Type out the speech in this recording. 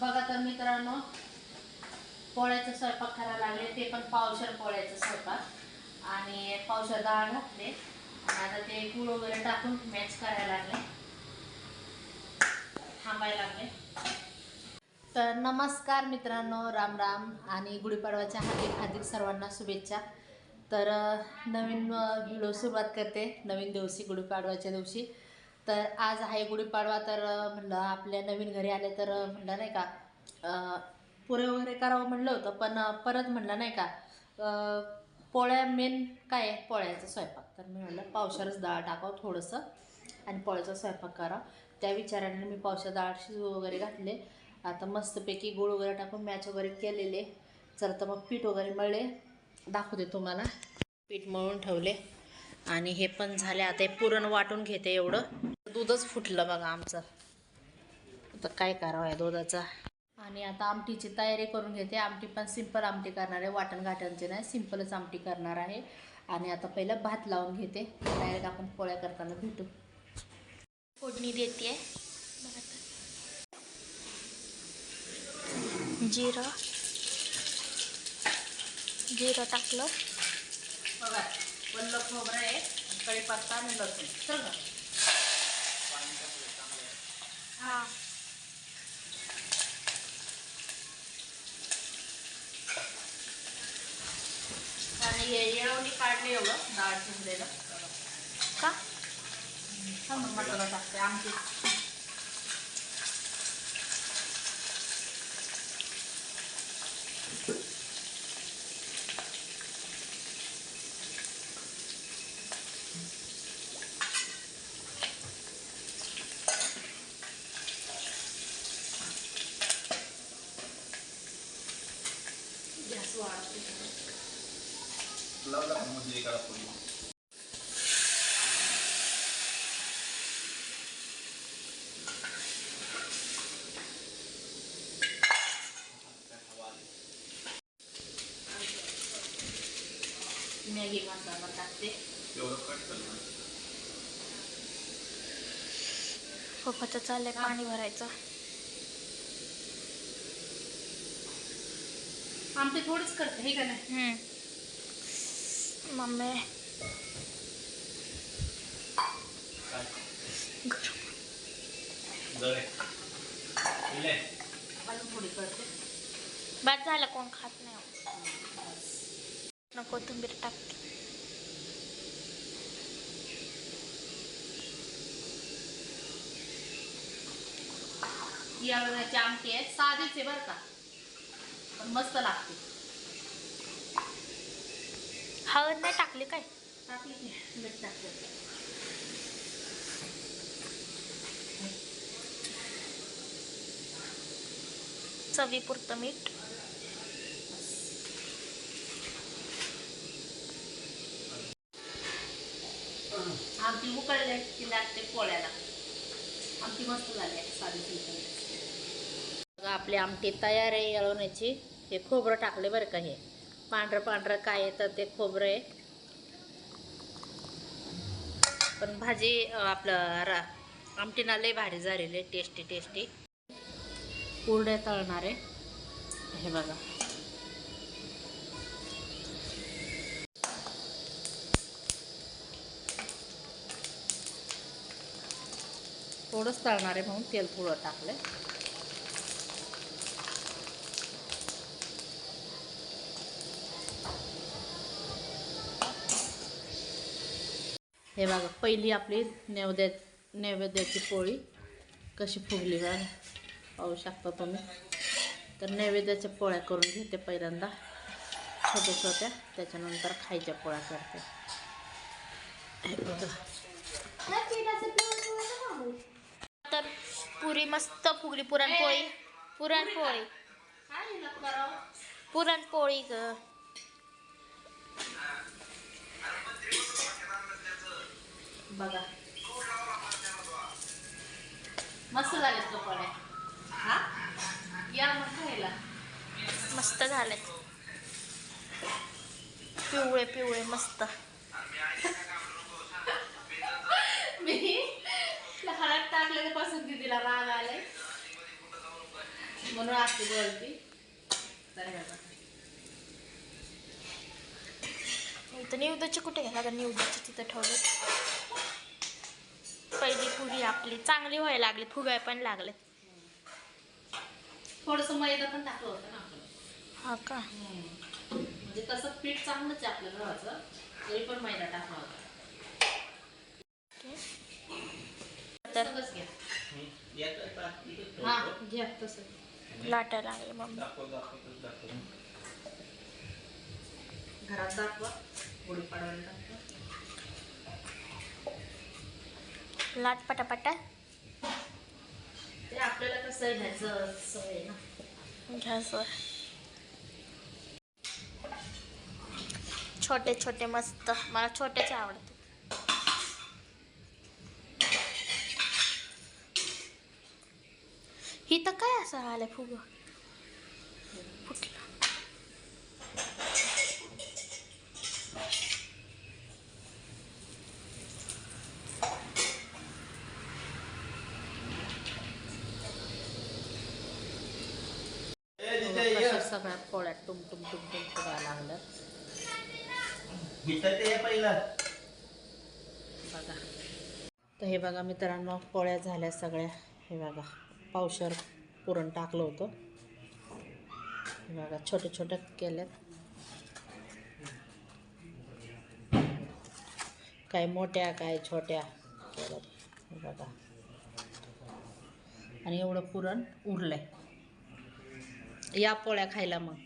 बघा तर मित्रांनो पोळ्याचा स्वयंपाक करायला लागले. ते पण पावशर पोळ्याचा स्वयंपाक. आणि पावशर डाळ घातले. आता ते गुळ वगैरे टाकून मॅच करायला लागले. थांबायला लागले. तर नमस्कार मित्रांनो राम राम. आणि गुढीपाडवाच्या हार्दिक हार्दिक सर्वांना शुभेच्छा. तर नवीन व्हिडिओ सुरुवात करते. नवीन दिवशी गुढीपाडवाच्या दिवशी. तर आज आहे गुढीपाडवा तर म्हणलं आपल्या नवीन घरी आले तर म्हणलं नाही का पुरे वगैरे करावं म्हणलं होतं पण परत म्हणलं नाही का पोळ्या मेन काय आहे? पोळ्याचा स्वयंपाक. तर मी म्हणलं पावसाळच डाळ टाकावं थोडंसं आणि पोळ्याचा स्वयंपाक करा त्या विचाराने मी पावसा डाळ शिजू वगैरे घातले. आता मस्तपैकी गुळ वगैरे टाकून मॅच वगैरे केलेले. चल तर मग पीठ वगैरे मळले. दाखवते तुम्हाला. पीठ मळून ठेवले. आणि हे पण झाले आता हे पुरण वाटून घेते एवढं. दूधच फुटलं बघा आमचं. आता काय करावं या दुधाचा? आणि आता आमटीची तयारी करून घेते. आमटी पण सिंपल आमटी करणार आहे. वाटण घाटांची नाही सिंपलच आमटी करणार आहे. आणि आता पहिलं भात लावून घेते. डायरेक्ट आपण पोळ्या करताना भेटू. फोडणी देते. जिरं. जिरं टाकलं. वल्ल खोबरं आहे कढीपत्ता आणि लसूण. चल का हां. आणि येळवणी काढले एवढं डाळ शिजलेलं का? मसाला टाकते. आमची लावला मग एकाला फोडणी? मॅगी मसाला टाकते पप्पाचं चाललंय पाणी भरायचं आमटी थोडीच करते हे का नाही Mamy... मम्मी करते बाद झालं कोण खात नाही कोथिंबीर टाकते या वेळेची आमटी आहे साधीच आहे बरं का पण मस्त लागते हळद नाही टाकली काय? टाकली की मीठ टाकते चवीपुरतं मीठ. आमटी उकळले की लागते पोळ्याला. आमटी मस्त झाली साधी बघा आपली आमटी तयार आहे येळवण्याची. हे खोबरं टाकले बरं का हे. पांढरं पांढरं काय येतं ते खोबरं आहे. पण भाजी आपलं रा आमटीना लय भारी झालेली आहे. टेस्टी टेस्टी कुरडे तळणार. आहे हे बघा. थोडंच तळणार आहे म्हणून तेल थोडं टाकलं हे बघा पहिली आपली नैवेद्या नैवेद्याची पोळी कशी फुगली बघा पाहू शकता तुम्ही. तर नैवेद्याच्या पोळ्या करून घेते पहिल्यांदा. छोट्या छोट्या त्याच्यानंतर खायच्या पोळ्या करते. हे बघा. तर पुरी मस्त फुगली. पुरणपोळी. पुरणपोळी. पुरणपोळी ग. बघा. मस्त झालेत पोळ्या हा? या मग खायला. मस्त झालेत. पिवळे पिवळे मस्त. मी हळद टाकल्यापासून दिदीला राग आलाय. म्हणून असते गळती तर निवदाचे कुठे का निवदाचे तिथं ठेवले पहिली पुरी आपली. चांगली व्हायला लागली फुगाय पण लागले. थोडंसं मैदा पण टाकलं होतं ना आपण. हा का? म्हणजे तसं पीठ चांगलंच आहे गव्हाचं. तरी पण मैदा टाकला होता. तर घ्या. हा तसं. लाटा लागले मम्मी. घरात दाखवा. गुढीपाडवायला दाखवा. लाट पटापटा. ते आपल्याला कसं घ्यायचं सवय आहे ना. घ्यासवर छोटे छोटे मस्त. मला छोटेच आवडते ही तर काय असं आलं फुग? फुटलं. सगळ्या पोळ्या टुम टुम टुम टुम फुगायला पहिला. बघा. तर हे बघा मित्रांनो पोळ्या झाल्या सगळ्या. हे बघा पावशर पुरण टाकलं होतं. हे बघा छोट्या छोट्या केल्यात काय मोठ्या काय छोट्या. केल्यात बघा. आणि एवढं पुरण उरलंय. या पोळ्या खायला मग.